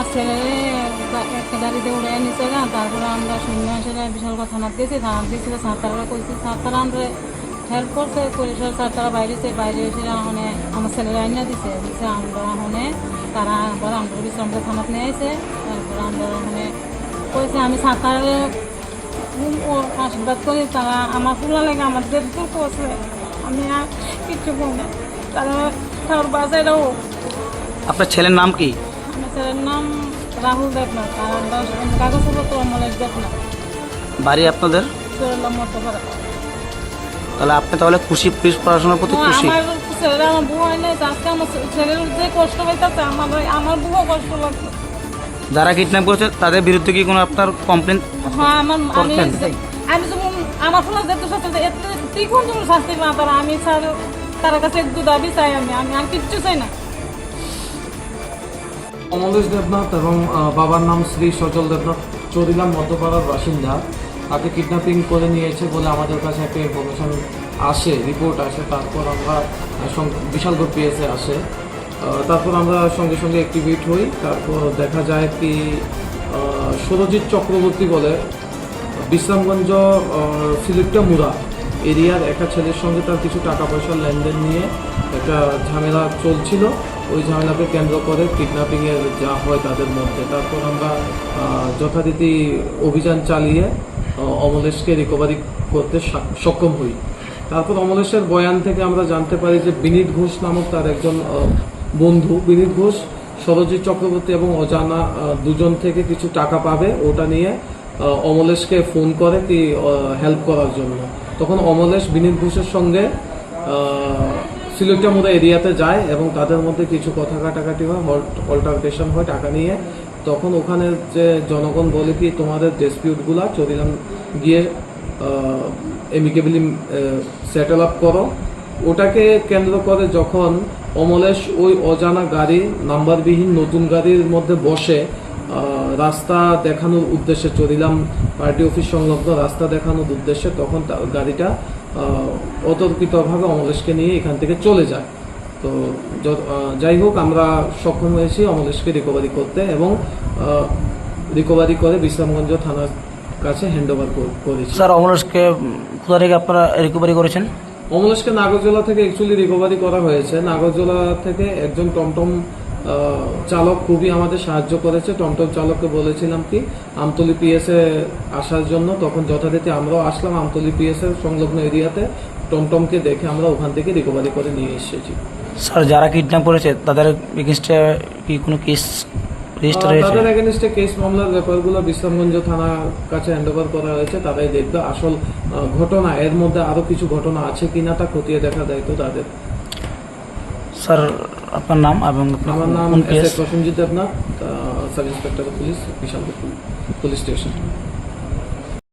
আমার ছেলে একটা গাড়িতে উড়ে নিচে গা তারপরে আমরা শূন্য এসে বিশাল কথা থানাত গেছি থানাত গেছিল সাঁতারা কইছি সাঁতারা আমরা হেল্প করছে পরিষদ সাঁতারা বাইরেছে বাইরে এসে মানে আমার ছেলেরা আইনা দিছে দিছে আমরা মানে তারা আবার আমরা বিশ্রামটা থানাত নিয়ে আইছে তারপরে আমরা মানে কইছে আমি সাঁতারে আশীর্বাদ করি তারা আমার ফুলা লাগে আমার যেটুকু করছে আমি আর কিচ্ছু বলি না। তারা তার বাসায়টাও আপনার ছেলের নাম কি? আমার ছেলের নাম রাহুল দেবনাথ আর কাগজপত্র অমলেশ বাড়ি আপনাদের? তাহলে আপনি তাহলে খুশি পুলিশ পড়াশোনার প্রতি খুশি? আমার ছেলেরা আমার বউ হয় না আজকে আমার ছেলের যে কষ্ট হইতেছে আমার আমার বউও কষ্ট লাগছে। যারা কিডন্যাপ করেছে তাদের বিরুদ্ধে কি কোনো আপনার কমপ্লেন হ্যাঁ আমার আমি? আমি আমার ফোন শাস্তি এত ত্রিগুণ যেমন শাস্তি না তারা আমি স্যার তার কাছে একটু দাবি চাই আমি আমি আর কিচ্ছু চাই না। অমলেশ দেবনাথ এবং বাবার নাম শ্রী সজল দেবনাথ। চরিলাম মধ্যপাড়ার বাসিন্দা। তাকে কিডন্যাপিং করে নিয়েছে বলে আমাদের কাছে একটা ইনফরমেশন আসে রিপোর্ট আসে। তারপর আমরা বিশালগড় পিএসএ আসে। তারপর আমরা সঙ্গে সঙ্গে অ্যাক্টিভেট হই। তারপর দেখা যায় কি সুরজিৎ চক্রবর্তী বলে, বিশ্রামগঞ্জ সিলেক্টা মুরা এরিয়ার একটা ছেলের সঙ্গে তার কিছু টাকা পয়সার লেনদেন নিয়ে একটা ঝামেলা চলছিল। ওই ঝামেলাকে কেন্দ্র করে কিডন্যাপিংয়ের যা হয় তাদের মধ্যে। তারপর আমরা যথারীতি অভিযান চালিয়ে অমলেশকে রিকভারি করতে সক্ষম হই। তারপর অমলেশের বয়ান থেকে আমরা জানতে পারি যে বিনীত ঘোষ নামক তার একজন বন্ধু, বিনীত ঘোষ, সরজিৎ চক্রবর্তী এবং অজানা দুজন থেকে কিছু টাকা পাবে ওটা নিয়ে অমলেশকে ফোন করে কি হেল্প করার জন্য। তখন অমলেশ বিনীত ঘোষের সঙ্গে সিলেক্টামুরা এরিয়াতে যায় এবং তাদের মধ্যে কিছু কথা কাটাকাটি হয় অল্টারকেশন হয় টাকা নিয়ে। তখন ওখানে যে জনগণ বলে কি, তোমাদের ডিসপিউটগুলা চরিলাম গিয়ে এমিকেবলি সেটেল আপ করো। ওটাকে কেন্দ্র করে যখন অমলেশ ওই অজানা গাড়ি, নাম্বারবিহীন নতুন গাড়ির মধ্যে বসে রাস্তা দেখানোর উদ্দেশ্যে চলিলাম পার্টি অফিস সংলগ্ন রাস্তা দেখানোর উদ্দেশ্যে তখন গাড়িটা অতর্কিতভাবে অমলেশকে নিয়ে এখান থেকে চলে যায়। তো যাই হোক আমরা সক্ষম হয়েছি অমলেশকে রিকভারি করতে এবং রিকভারি করে বিশ্রামগঞ্জ থানার কাছে হ্যান্ড ওভার করেছি। স্যার অমরেশকে উম, কোথা থেকে আপনারা রিকভারি করেছেন? অমলেশকে নাগরজোলা থেকে অ্যাকচুয়ালি রিকভারি করা হয়েছে। নাগরজোলা থেকে একজন টমটম চালক খুবই আমাদের সাহায্য করেছে। টমটম চালককে বলেছিলাম কি আমতলি পিএসএ আসার জন্য তখন যথারীতি আমরাও আসলাম আমতলি পিএসএ সংলগ্ন এরিয়াতে। টমটমকে দেখে আমরা ওখান থেকে রিকভারি করে নিয়ে এসেছি। স্যার যারা কিডন্যাপ করেছে তাদের এগেনস্টে কি কোনো কেস রেজিস্টার হয়েছে? তাদের এগেনস্টে কেস মামলার ব্যাপারগুলো বিশ্রামগঞ্জ থানার কাছে হ্যান্ড ওভার করা হয়েছে। তারাই দেখবে আসল ঘটনা এর মধ্যে আরও কিছু ঘটনা আছে কিনা তা খতিয়ে দেখা দায়িত্ব তাদের। স্যার আপনার নাম এবং আপনার আমার নাম S A Prasenjit Debnath sub inspector police Bishalpur police station.